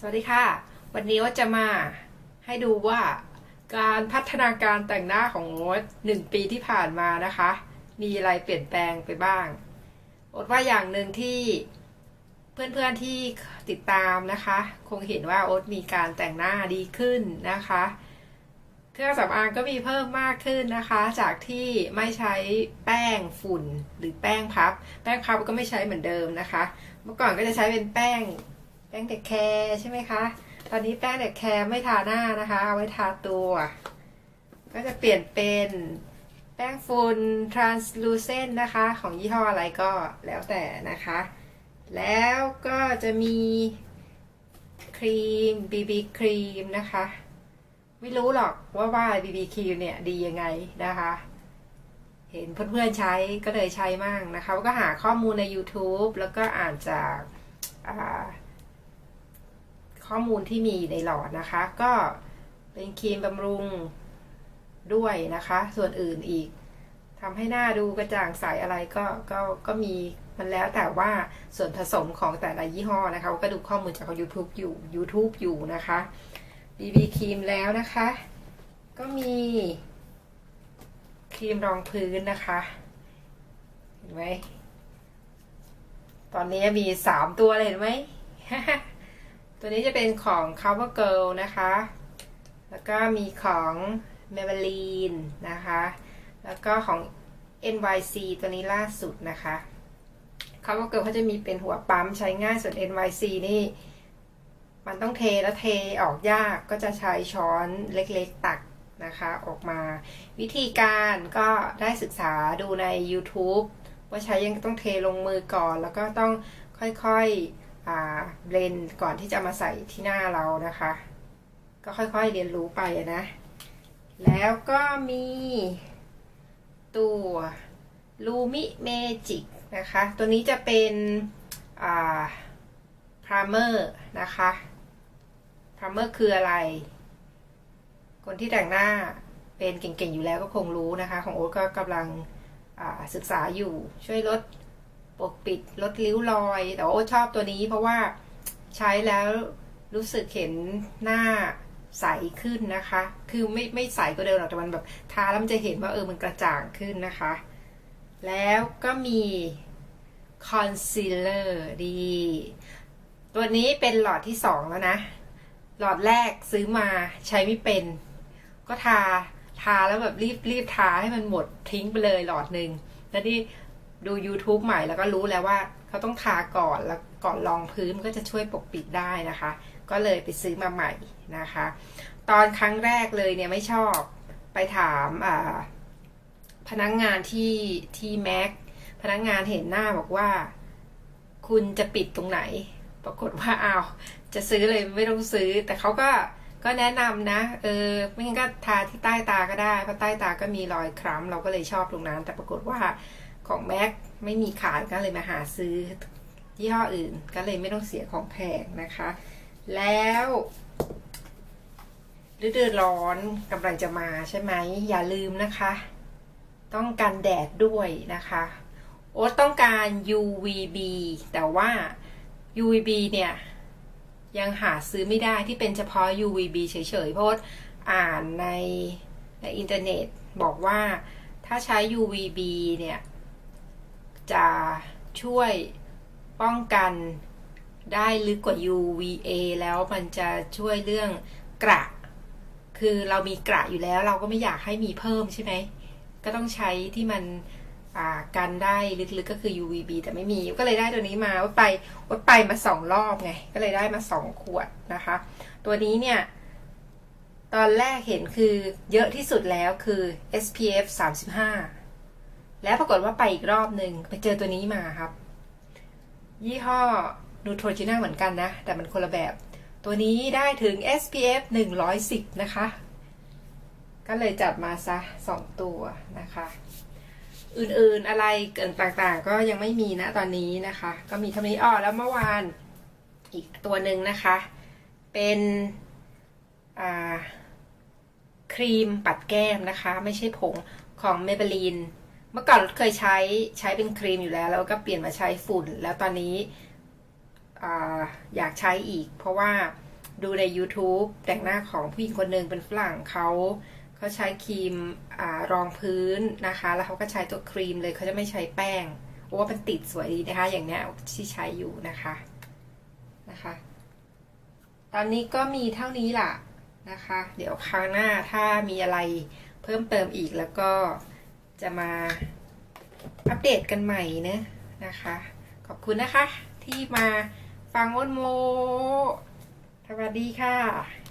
สวัสดีค่ะ วันนี้ว่าจะมาให้ดูว่าการพัฒนาการแต่งหน้าของโอ๊ตหนึ่งปีที่ผ่านมานะคะ มีอะไรเปลี่ยนแปลงไปบ้างโอ๊ตว่าอย่างหนึ่งที่เพื่อนๆที่ติดตามนะคะ คงเห็นว่าโอ๊ตมีการแต่งหน้าดีขึ้นนะคะ ครื่องสำอางก็มีเพิ่มมากขึ้นนะคะ จากที่ไม่ใช้แป้งฝุ่นหรือแป้งพับ แป้งพับก็ไม่ใช้เหมือนเดิมนะคะ เมื่อก่อนก็จะใช้เป็นแป้ง แป้งเด็กแคร์ใช่ไหมคะ ตอนนี้แป้งเด็กแคร์ไม่ทาหน้านะคะเอาไว้ทาตัว ก็จะเปลี่ยนเป็นแป้งฝุ่น translucent นะคะ ของยี่ห้ออะไรก็แล้วแต่นะคะ แล้วก็จะมีครีม BB ครีมนะคะ ไม่รู้หรอกว่าว่า BB ครีมเนี่ยดียังไงนะคะ เห็นเพื่อนๆใช้ก็เลยใช้มั่งนะคะก็หาข้อมูลใน YouTube แล้วก็อ่านจากาข้อมูลที่มีในหลอดนะคะ ก็เป็นครีมบำรุงด้วยนะคะ ส่วนอื่นอีกทำให้หน้าดูกระจ่างใสอะไรก็ก็ก็มีมันแล้วแต่ว่าส่วนผสมของแต่ละยี่ห้อนะคะ ก็ดูข้อมูลจาก YouTube อยู่ YouTube อยู่นะคะ BB ครีมแล้วนะคะ ก็มีครีมรองพื้นนะคะ เห็นไหมตอนนี้มีสามตัวเลยเห็นไหม ตัวนี้จะเป็นของ Cover Girl นะคะ แล้วก็มีของ Maybelline นะคะ แล้วก็ของ NYC ตัวนี้ล่าสุดนะคะ Cover Girl เขาจะมีเป็นหัวปั๊มใช้ง่ายส่วน NYC นี่ มันต้องเทแล้วเทออกยากก็จะใช้ช้อนเล็กๆตักนะคะออกมาวิธีการก็ได้ศึกษาดูใน YouTube ว่าใช้ยังต้องเทลงมือก่อน แล้วก็ต้องค่อยๆเบลนก่อนที่จะมาใส่ที่หน้าเรานะคะ ก็ค่อยๆเรียนรู้ไปนะ แล้วก็มีตัวลูมิเมจิกนะคะ ตัวนี้จะเป็นพรามเมอร์นะคะ พรามเมอร์คืออะไร คนที่แต่งหน้าเป็นเก่งๆอยู่แล้วก็คงรู้นะคะ ของโอ๊ตก็กำลังศึกษาอยู่ช่วยลดปกปิดลดริ้วรอย แต่โอ้ชอบตัวนี้เพราะว่าใช้แล้วรู้สึกเห็นหน้าใสขึ้นนะคะ คือไม่ไม่ใสก็เดิมหรอกแต่มันแบบทาแล้วมันจะเห็นว่าเออมันกระจ่างขึ้นนะคะ แล้วก็มีคอนซีลเลอร์ดี ตัวนี้เป็นหลอดที่สองแล้วนะ หลอดแรกซื้อมาใช้ไม่เป็น ก็ทาทาแล้วแบบรีบรีบทาให้มันหมดทิ้งไปเลยหลอดหนึ่งแล้วนี่ดู YouTube ใหม่แล้วก็รู้แล้วว่าเขาต้องทาก่อนแล้วก่อนรองพื้นมันก็จะช่วยปกปิดได้นะคะ ก็เลยไปซื้อมาใหม่นะคะ ตอนครั้งแรกเลยเนี่ยไม่ชอบไปถามพนักงงานที่ที่แม็กพนักงงานเห็นหน้าบอกว่า คุณจะปิดตรงไหน ปรากฏว่าอ้าวจะซื้อเลยไม่ต้องซื้อ แต่เขาก็ก็แนะนำนะเออไม่งั้นก็ทาที่ใต้ตาก็ได้เพราะใต้ตาก็มีรอยคล้ำเราก็เลยชอบตรงนั้น แต่ปรากฏว่าของแม็กไม่มีขายก็เลยมาหาซื้อยี่ห้ออื่น ก็เลยไม่ต้องเสียของแพงนะคะ แล้วฤดูร้อนกำลังจะมาใช่ไหมอย่าลืมนะคะ ต้องกันแดดด้วยนะคะ โอ๊ตต้องการ UVB แต่ว่า UVB เนี่ยยังหาซื้อไม่ได้ที่เป็นเฉพาะ UVB เฉยๆ เพราะอ่านในในอินเทอร์เน็ตบอกว่าถ้าใช้ UVB เนี่ยจะช่วยป้องกันได้ลึกกว่า UVA แล้วมันจะช่วยเรื่องกระ คือเรามีกระอยู่แล้ว เราก็ไม่อยากให้มีเพิ่มใช่ไหม ก็ต้องใช้ที่มัน กันได้ลึกๆก็คือ UVB แต่ไม่มีก็เลยได้ตัวนี้มาว่าไปว่าไปมาสองรอบไง ก็เลยได้มาสองขวดนะคะ ตัวนี้เนี่ย ตอนแรกเห็นคือเยอะที่สุดแล้วคือ SPF 35 แล้วปรากฏว่าไปอีกรอบหนึ่งไปเจอตัวนี้มาครับ ยี่ห้อ Neutrogena เหมือนกันนะ แต่มันคนละแบบ ตัวนี้ได้ถึง SPF 110 นะคะ ก็เลยจัดมาซะสองตัวนะคะ อื่นๆอะไรเกินต่างๆ ก็ยังไม่มีนะตอนนี้นะคะ ก็มีเท่านี้อ้อแล้วเมื่อวานอีกตัวหนึ่งนะคะ เป็นครีมปัดแก้มนะคะ ไม่ใช่ผงของ Maybelline เมื่อก่อนเคยใช้ใช้เป็นครีมอยู่แล้ว แล้วก็เปลี่ยนมาใช้ฝุ่น แล้วตอนนี้ออยากใช้อีก เพราะว่าดูใน YouTube แต่งหน้าของผู้หญิงคนหนึ่งเป็นฝรั่งเขา เขาใช้ครีมอรองพื้นนะคะ แล้วเขาก็ใช้ตัวครีมเลยเขาจะไม่ใช้แป้งเพราะว่ามันติดสวยดีนะคะ อย่างเนี้ยที่ใช้อยู่นะคะนะคะ ตอนนี้ก็มีเท่านี้ล่ะนะคะ เดี๋ยวครั้งหน้าถ้ามีอะไรเพิ่มเติมอีกแล้วก็จะมาอัปเดตกันใหม่นะนะคะ ขอบคุณนะคะที่มาฟังอ้นโมสวัสดีค่ะ